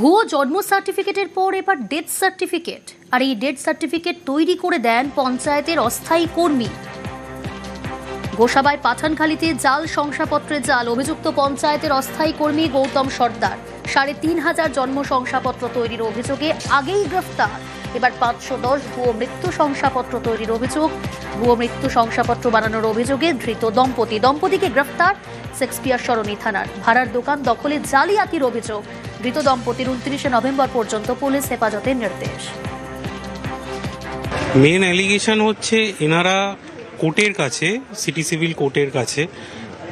ভুয়ো জন্ম সার্টিফিকেটের পর এবার ডেথ সার্টিফিকেট, আর এই ডেথ সার্টিফিকেট তৈরি করে দেন পঞ্চায়েতের অস্থায়ী কর্মী। গোসাবায় পাঠানখালীতে জাল শংসাপত্রের জাল, অভিযুক্ত পঞ্চায়েতের অস্থায়ী কর্মী গৌতম সর্দার। সাড়ে তিন হাজার জন্ম শংসাপত্র তৈরির অভিযোগে আগেই গ্রেফতার। এবার পাঁচশো দশ ভুয়ো মৃত্যু শংসাপত্র তৈরির অভিযোগ। ভুয়ো মৃত্যু শংসাপত্র বানানোর অভিযোগে ধৃত দম্পতি। দম্পতিকে গ্রেফতার শেক্সপিয়ার সরণি থানার। ভাড়ার দোকান দখলে জালিয়াতির অভিযোগ। ধৃত দম্পতির উনত্রিশে নভেম্বর পর্যন্ত পুলিশ হেফাজতের নির্দেশ। মেন অ্যালিগেশন হচ্ছে এনারা কোর্টের কাছে সিটি সিভিল কোর্টের কাছে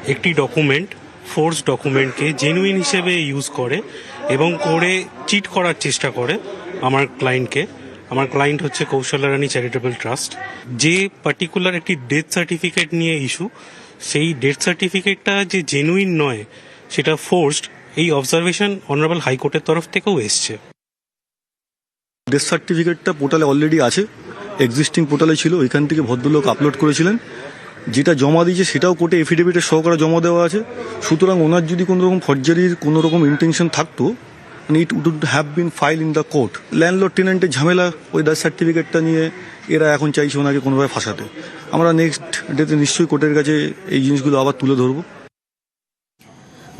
একটি ডকুমেন্ট ফোর্স ডকুমেন্টকে জেনুইন হিসেবে ইউজ করে এবং করে চিট করার চেষ্টা করে আমার ক্লায়েন্টকে আমার ক্লায়েন্ট হচ্ছে কৌশল্যা রানী চ্যারিটেবল ট্রাস্ট যে পার্টিকুলার একটি ডেথ সার্টিফিকেট নিয়ে ইস্যু সেই ডেথ সার্টিফিকেটটা যে জেনুইন নয়, সেটা ফোর্সড এই অবজারভেশন অনারেবল হাইকোর্টের তরফ থেকেও এসছে। ডেথ সার্টিফিকেটটা পোর্টালে অলরেডি আছে। এক্সিস্টিং পোর্টালে ছিল, ওইখান থেকে ভদ্রলোক আপলোড করেছিলেন। যেটা জমা দিয়েছে, সেটাও কোর্টে এফিডেভিটের সহকারে জমা দেওয়া আছে। সুতরাং ওনার যদি কোনো রকম ফর্জারির কোনো রকম ইন্টেনশন থাকতো it would have been file in the court landlord টেনেন্টের ঝামেলা, ওই ডেথ সার্টিফিকেটটা নিয়ে এরা এখন চাইছে ওনাকে কোনোভাবে ফাঁসাতে। আমরা নেক্সট ডেতে নিশ্চয়ই কোর্টের কাছে এই জিনিসগুলো আবার তুলে ধরবো।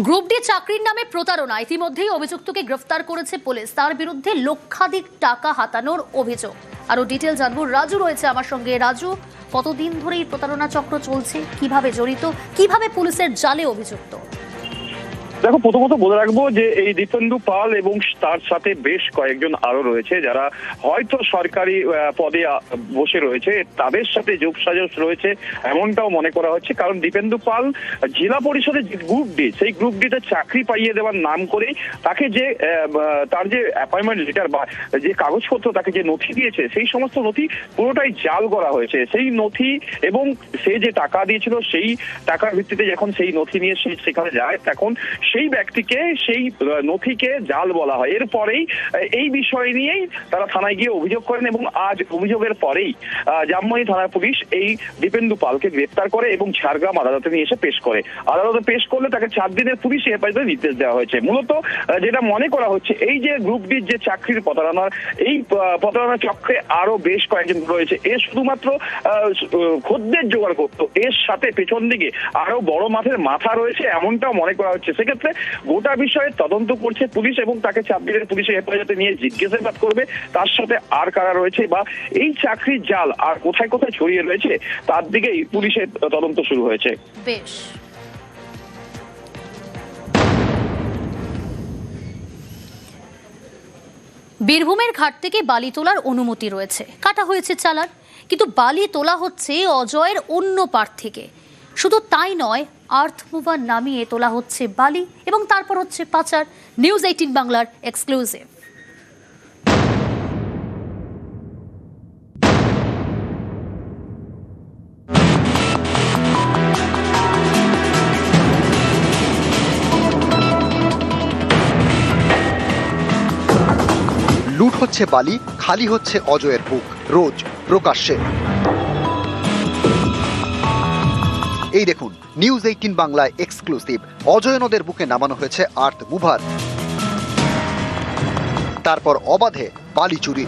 গ্রুপ ডি চাকরির নামে প্রতারণা। ইতিমধ্যেই অভিযুক্তকে গ্রেফতার করেছে পুলিশ। তার বিরুদ্ধে লক্ষাধিক টাকা হাতানোর অভিযোগ। আরও ডিটেল জানব। রাজু রয়েছে আমার সঙ্গে। রাজু, কতদিন ধরে এই প্রতারণা চক্র চলছে? কীভাবে জড়িত? কীভাবে পুলিশের জালে অভিযুক্ত? দেখো, প্রথমত বলে রাখব যে এই দীপেন্দু পাল এবং তার সাথে বেশ কয়েকজন আরও রয়েছে যারা হয়তো সরকারি পদে বসে রয়েছে। তাদের সাথে যোগসাজশ রয়েছে, এমনটাও মনে করা হচ্ছে। কারণ দীপেন্দু পাল জেলা পরিষদের যে গ্রুপ ডি সেই গ্রুপ ডিতে চাকরি পাইয়ে দেওয়ার নাম করে তাকে যে তার যে অ্যাপয়েন্টমেন্ট লেটার বা যে কাগজপত্র তাকে যে নথি দিয়েছে, সেই সমস্ত নথি পুরোটাই জাল করা হয়েছে। সেই নথি এবং সে যে টাকা দিয়েছিল, সেই টাকার ভিত্তিতে যখন সেই নথি নিয়ে সে সেখানে যায়, তখন সেই ব্যক্তিকে, সেই নথিকে জাল বলা হয়। এরপরেই এই বিষয় নিয়েই তারা থানায় গিয়ে অভিযোগ করেন এবং আজ অভিযোগের পরেই জামমনি থানার পুলিশ এই দীপেন্দু পালকে গ্রেপ্তার করে এবং ঝাড়গ্রাম আদালতে নিয়ে এসে পেশ করে। আদালতে পেশ করলে তাকে চার দিনের পুলিশ হেফাজতে নির্দেশ দেওয়া হয়েছে। মূলত যেটা মনে করা হচ্ছে, এই যে গ্রুপ ডির যে চাকরির প্রতারণার, এই প্রতারণা চক্রে আরও বেশ কয়েকজন রয়েছে। এ শুধুমাত্র খদ্দের জোগাড় করতো। এর সাথে পেছন দিকে আরও বড় মাঠের মাথা রয়েছে, এমনটাও মনে করা হচ্ছে। সেক্ষেত্রে গোটা বিষয়ে তদন্ত করছে পুলিশ এবং তাকে চাপ দিনের পুলিশের হেফাজতে নিয়ে জিজ্ঞাসাবাদ করবে, তার সাথে আর কারা রয়েছে বা এই চাকরির জাল আর কোথায় কোথায় ছড়িয়ে রয়েছে, তার দিকেই পুলিশের তদন্ত শুরু হয়েছে। বেশ। বীরভূমের ঘাট থেকে বালি তোলার অনুমতি রয়েছে। কাটা হয়েছে চালান, কিন্তু বালি তোলা হচ্ছে অজয়ের অন্য পার থেকে শুধু তাই নয়, আর্থ মুভার নামিয়ে তোলা হচ্ছে বালি এবং তারপর হচ্ছে পাচার। নিউজ এইটিন বাংলার এক্সক্লুসিভ। লুট হচ্ছে বালি, খালি হচ্ছে অজয়ের বুক। রোজ প্রকাশ্যে। এই দেখুন নিউজ এইটিন বাংলায় এক্সক্লুসিভ অজয় নদের বুকে নামানো হয়েছে আর্থ মুভার। তারপর অবাধে বালি চুরি।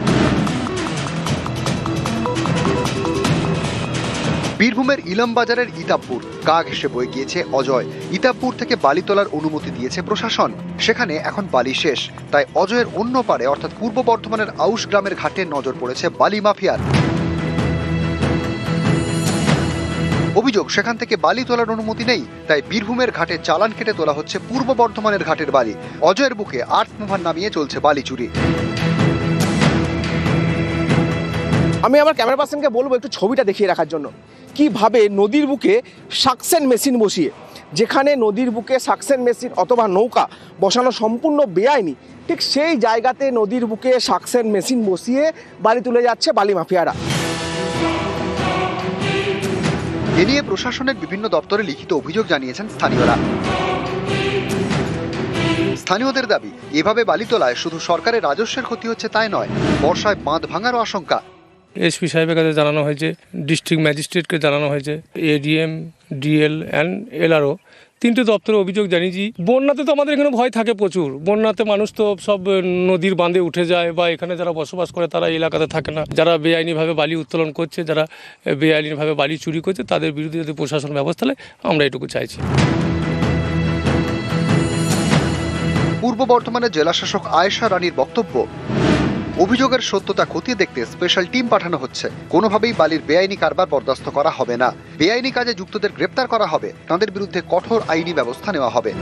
বীরভূমের ইলামবাজারের ইতাবপুর গা ঘেসে বয়ে গিয়েছে অজয়। ইতাবপুর থেকে বালি তোলার অনুমতি দিয়েছে প্রশাসন। সেখানে এখন বালি শেষ। তাই অজয়ের অন্য পারে অর্থাৎ পূর্ব বর্ধমানের আউশ গ্রামের ঘাটে নজর পড়েছে বালি মাফিয়ার। অভিযোগ, সেখান থেকে বালি তোলার অনুমতি নেই, তাই বীরভূমের ঘাটে চালান কেটে তোলা হচ্ছে পূর্ব বর্ধমানের ঘাটের বালি। অজয়ের বুকে আর্থ মুভার নামিয়ে চলছে বালি চুরি। আমি আমার ক্যামেরা পার্সনকে বলব একটু ছবিটা দেখিয়ে রাখার জন্য। কীভাবে নদীর বুকে সাকসেন মেশিন বসিয়ে, যেখানে নদীর বুকে সাকসেন মেশিন অথবা নৌকা বসানো সম্পূর্ণ বেআইনি, ঠিক সেই জায়গাতে নদীর বুকে সাকসেন মেশিন বসিয়ে বালি তুলে যাচ্ছে বালি মাফিয়ারা। এ নিয়ে প্রশাসনের বিভিন্ন দপ্তরে লিখিত অভিযোগ জানিয়েছেন স্থানীয়রা। স্থানীয়দের দাবি, এভাবে বালি তোলায় শুধু সরকারের রাজস্বের ক্ষতি হচ্ছে তাই নয়, বর্ষায় বাঁধ ভাঙারও আশঙ্কা। এসপি সাহেবের কাছে জানানো হয়েছে, ডিস্ট্রিক্ট ম্যাজিস্ট্রেটকে জানানো হয়েছে, এডিএম, ডিএল, অ্যান্ড এলআরও তিনটে দপ্তরে অভিযোগ জানিয়েছি। বন্যাতে তো আমাদের এখানে ভয় থাকে প্রচুর। বন্যাতে মানুষ তো সব নদীর বাঁধে উঠে যায় বা এখানে যারা বসবাস করে তারা এলাকাতে থাকে না। যারা বেআইনিভাবে বালি উত্তোলন করছে, যারা বেআইনিভাবে বালি চুরি করছে, তাদের বিরুদ্ধে যদি প্রশাসন ব্যবস্থা নেয়, আমরা এটুকু চাইছি। পূর্ব বর্ধমানের জেলাশাসক আয়েশা রানীর বক্তব্য অভিযোগের সত্যতা খতিয়ে দেখতে স্পেশাল টিম পাঠানো হচ্ছে। কোনোভাবেই বালির বেআইনি কারবার বরদাস্ত করা হবে না। বেআইনি কাজে যুক্তদের গ্রেপ্তার করা হবে। তাদের বিরুদ্ধে কঠোর আইনি ব্যবস্থা নেওয়া হবে।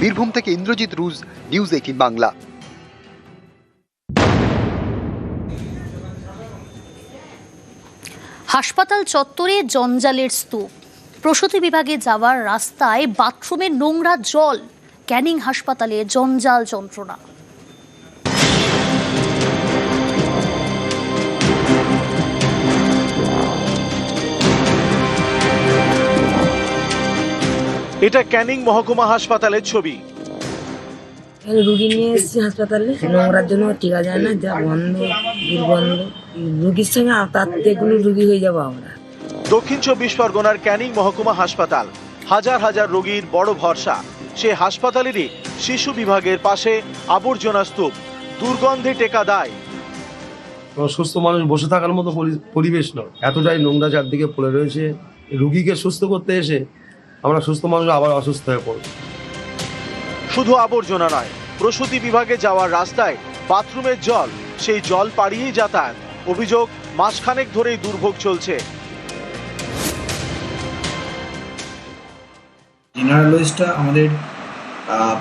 বীরভূম থেকে ইন্দ্রজিৎ রুজ নিউজ এইটিন বাংলা। হাসপাতাল চত্বরে জঞ্জালের স্তূপ। প্রসূতি বিভাগে যাওয়ার রাস্তায় বাথরুমের নোংরা জল। ক্যানিং হাসপাতালে জঞ্জাল যন্ত্রণা। এটা ক্যানিং মহকুমা হাসপাতালের ছবি। রুগী নিয়ে এসেছি হাসপাতালে। নোংরার জন্য টিকা যায় না যা গন্ধ দুর্গন্ধ রুগীর সঙ্গে তার থেকে রুগী হয়ে যাব আমরা। দক্ষিণ চব্বিশ পরগনার ক্যানিং মহকুমা হাসপাতাল হাজার হাজার রোগীর বড় ভরসা। সে হাসপাতালেরই শিশু বিভাগের পাশে আবর্জনা স্তূপ দুর্গন্ধে টেকা দায়। সুস্থ মানুষ বসে থাকার মতো পরি- পরিবেশ নয়। এতটাই নোংরা চারদিকে পড়ে রয়েছে। রুগীকে সুস্থ করতে এসে আমরা সুস্থ মানুষ আবার অসুস্থ হয়ে পড়ব। শুধু আবর্জনা নয় প্রসূতি বিভাগে যাওয়ার রাস্তায় বাথরুমের জল সেই জল পাড়িয়েই যাতায়াত। অভিযোগ মাসখানেক ধরেই দুর্ভোগ চলছে। জেনারেল আমাদের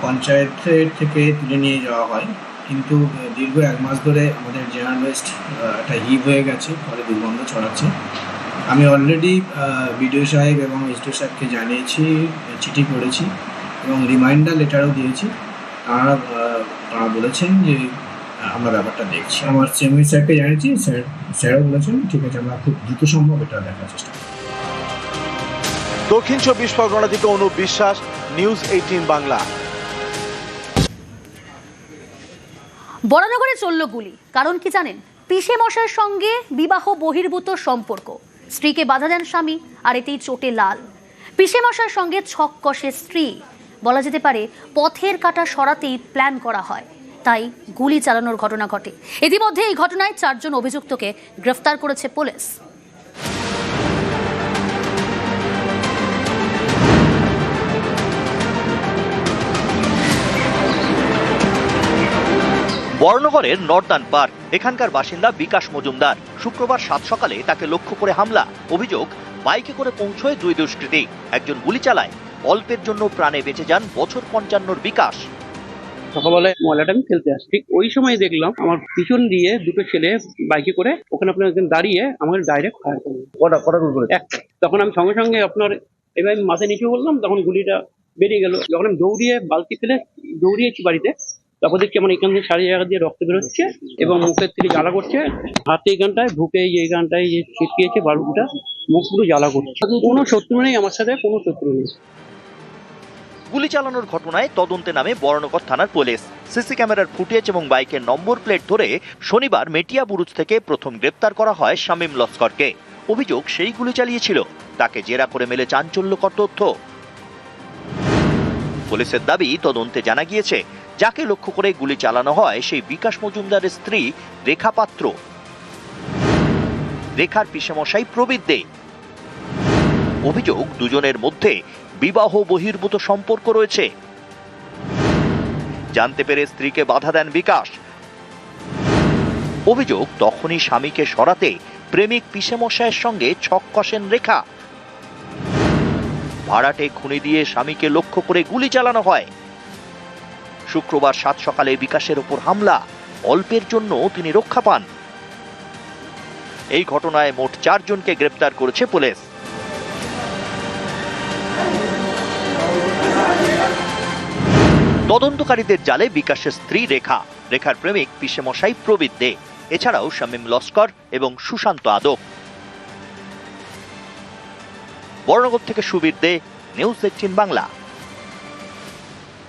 পঞ্চায়েতের থেকে তুলে নিয়ে যাওয়া হয়। কিন্তু দীর্ঘ এক মাস ধরে আমাদের জেনারেল ওয়েস্ট একটা হিপ হয়ে গেছে, ফলে দুর্গন্ধ ছড়াচ্ছে। আমি অলরেডি বিডিও সাহেব এবং এসডিও সাহেবকে জানিয়েছি, চিঠি করেছি এবং রিমাইন্ডার লেটারও দিয়েছি। তারা তারা বলেছেন যে, আমরা ব্যাপারটা দেখছি। আমার চেয়ারম্যান স্যারকে জানিয়েছি, স্যার, স্যারও বলেছেন, ঠিক আছে, আমরা খুব দ্রুত সম্ভব এটা দেখার চেষ্টা করব। দক্ষিণ চব্বিশ পরগনা থেকে অনুপ বিশ্বাস নিউজ এইটিন বাংলা। বরানগরে চলল গুলি। কারণ কি জানেন? পিসে মশার সঙ্গে বিবাহ বহির্ভূত সম্পর্ক। স্ত্রীকে বাধা দেন স্বামী, আর এতেই চোটে লাল। পিসে মশার সঙ্গে ছক কষে স্ত্রী। বলা যেতে পারে, পথের কাটা সরাতেই প্ল্যান করা হয়। তাই গুলি চালানোর ঘটনা ঘটে। ইতিমধ্যে এই ঘটনায় চারজন অভিযুক্তকে গ্রেফতার করেছে পুলিশ। বর্ণগরের northern park. এখানকার বাসিন্দা বিকাশ মজুমদার। শুক্রবার সাত সকালে তাকে লক্ষ্য করে হামলা। অভিযোগ বাইকে করে পৌঁছয় দুই দুষ্কৃতী। একজন গুলি চালায়। অল্পের জন্য প্রাণে বেঁচে যান বছর পঞ্চান্নর বিকাশ। সকালবেলায় ময়লাটা আমি ফেলতে আসি ঠিক ওই সময় দেখলাম আমার পিছন দিয়ে দুটো ছেলে বাইকে করে ওখানে আপনার একজন দাঁড়িয়ে আমাকে ডাইরেক্ট ফায়ার করল। কটা কটা করে করে তখন আমি সঙ্গে সঙ্গে আপনার এবার আমি মাথায় নিচু বললাম তখন গুলিটা বেরিয়ে গেল। যখন আমি দৌড়িয়ে বালতি ফেলে দৌড়িয়েছি বাড়িতে তখন দেখছি আমার এখান থেকে সারি জায়গা দিয়ে রক্ত বেরোচ্ছে এবং মুখের থেকে জ্বালা করছে। হাতে এখানটায় বুকে এই এখানটায় যে ছিটকিয়েছে বালুটা, মুখ পুরো জ্বালা করছে। কোনো শত্রু নেই আমার সাথে, কোনো শত্রু নেই। গুলি চালানোর ঘটনায় তদন্তে নামে বর্ণগর থানার পুলিশ। সিসি ক্যামেরার ফুটেজ এবং বাইকের নম্বর প্লেট ধরে শনিবার মেটিয়া বুরুজ থেকে প্রথম গ্রেপ্তার করা হয় শামীম লস্করকে। অভিযোগ সেই গুলি চালিয়েছিল। তাকে জেরা করে মেলে চাঞ্চল্যকর তথ্য। পুলিশের দাবি, তদন্তে জানা গিয়েছে যাকে লক্ষ্য করে গুলি চালানো হয়, সেই বিকাশ মজুমদারের স্ত্রী রেখা পাত্র। রেখার পিসেমশাই প্রবীর দে। অভিযোগ, দুজনের মধ্যে বিবাহ বহির্ভূত সম্পর্ক রয়েছে। জানতে পেরে স্ত্রীকে বাধা দেন বিকাশ। অভিযোগ, তখনই স্বামীকে সরাতে প্রেমিক পিসেমশায়ের সঙ্গে ছক কষেন রেখা। ভাড়াটে খুনি দিয়ে স্বামীকে লক্ষ্য করে গুলি চালানো হয়। শুক্রবার সাত সকালে বিকাশের ওপর হামলা, অল্পের জন্য তিনি রক্ষা পান। এই ঘটনায় মোট চারজনকে গ্রেপ্তার করেছে পুলিশ। তদন্তকারীদের জালে বিকাশের স্ত্রী রেখা। রেখার প্রেমিক পিসেমশাই প্রবীর দে। এছাড়াও শামীম লস্কর এবং সুশান্ত আদক। বর্ণগর থেকে সুবীর দে, নিউজ এইটিন বাংলা।